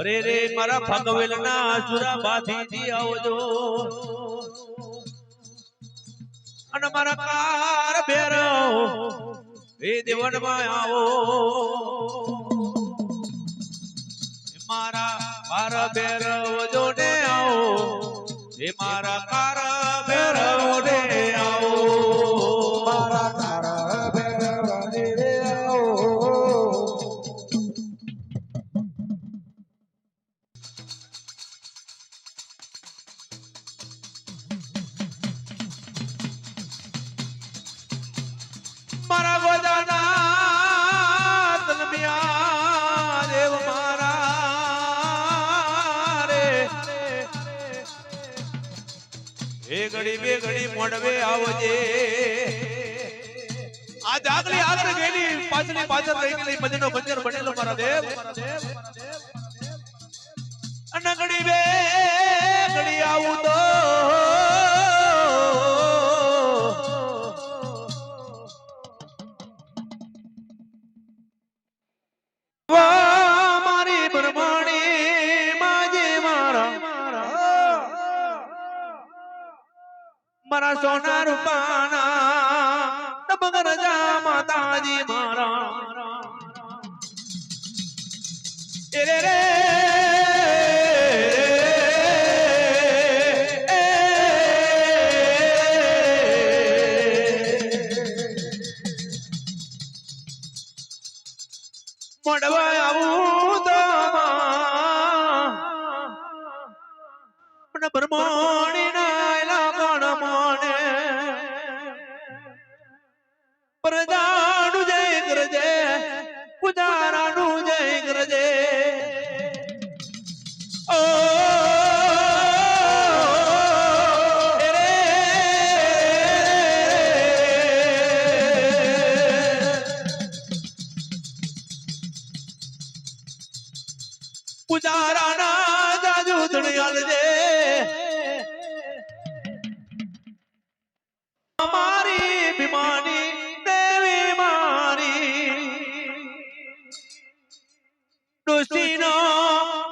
અરે રે, મારા ભાગવેલ ના સુરા બાથી આવજો. અને મારા કાર ભેરવ એ દેવનમાં આવો મારા કાર ભેરવ જોડે આવો. એ મારા કાર ભેરવ ને આવો. ઘડી મોડવે આવજે. આ જાગલી આગળ ગયેલી પાછળની પાછળ રહી ગયેલી ભજનો ભજન બનેલો મારા દેવ. અને ઘડી બે ઘડી આવું તો એ રે મળવા આવું પુજારાના જાજુ ધણિયાલ દે મારી ભીમાની દેવી મારી ડોશીનો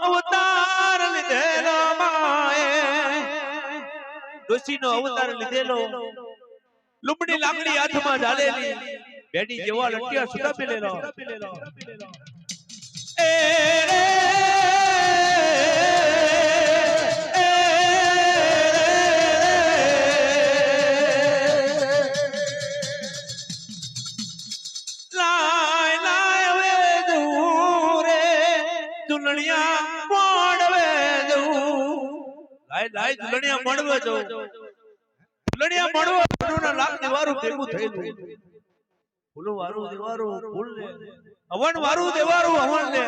અવતાર લીધેલો માએ ડોશીનો અવતાર લીધેલો લુમડી લાકડી હાથમાં ઝાલેલી બેડી જેવા લટિયા સુધા પીલેલો એ લાખ દેવારું ભેગું થયેલું ફૂલો વારું દેવારું ફૂલ લે હવન વારું દેવારું હવન લે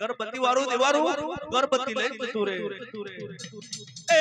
ગરબતી વારું દેવારું. ગરબતી લઈ જતું રે. એ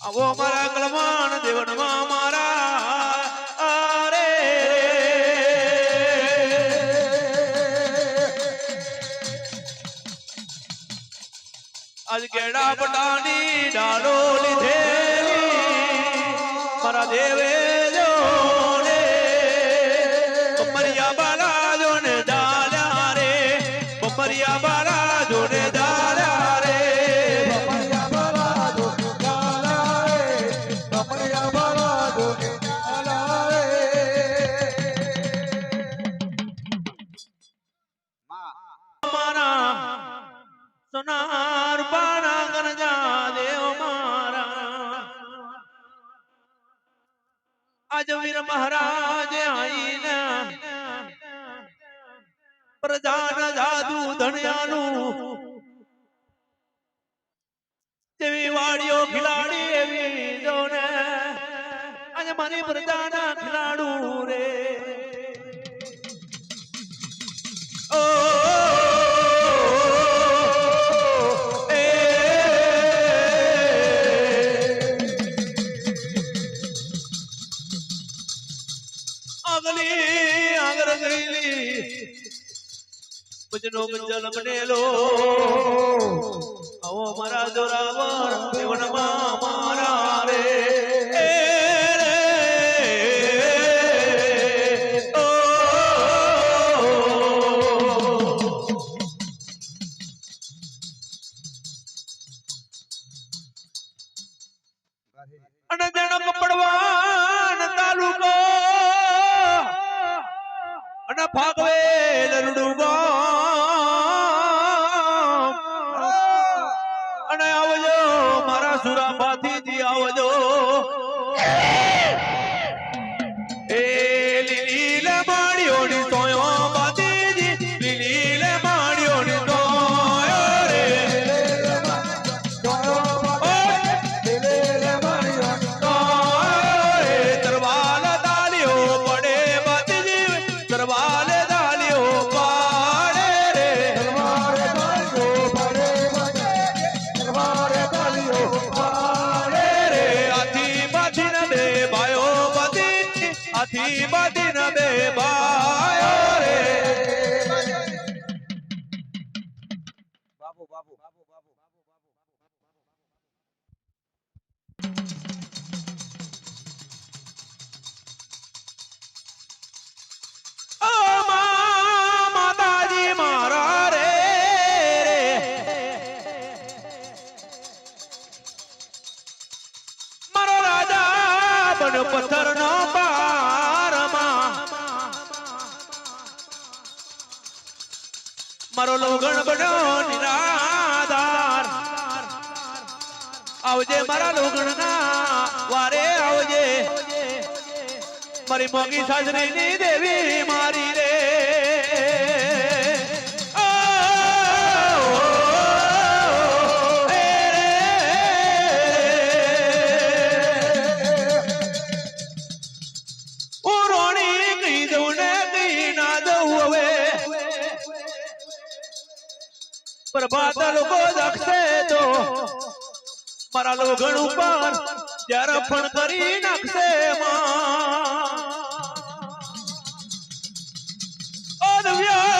આવો મારા કલમાન દેવનમાં મારા. અરે આજ કેડા પટાની ડાલો લીધેલી આજ વીર મહારાજ આઈને પ્રજાના જાદુ ધણિયાનું તેવી વાડીઓ ખિલાડી એવી જોને આજે મારી પ્રજાના ખિલાડુ રે આગલી આગળ ગયેલી. ભજનો ગંજલ બનેલો. આવો મારા જોરાવર જીવનમાં મારા રે, અને મારો લોગણ બન્યો નિરાધાર. આવજે મારા લોગણ ના વારે આવજે. મારી મોગી સાસરીની દેવી મારી પર બાદલ ગોદખશે તો મારા લોગણ ઉપર ત્યારે પણ કરી નાખશે માં ઓ દિવ્યા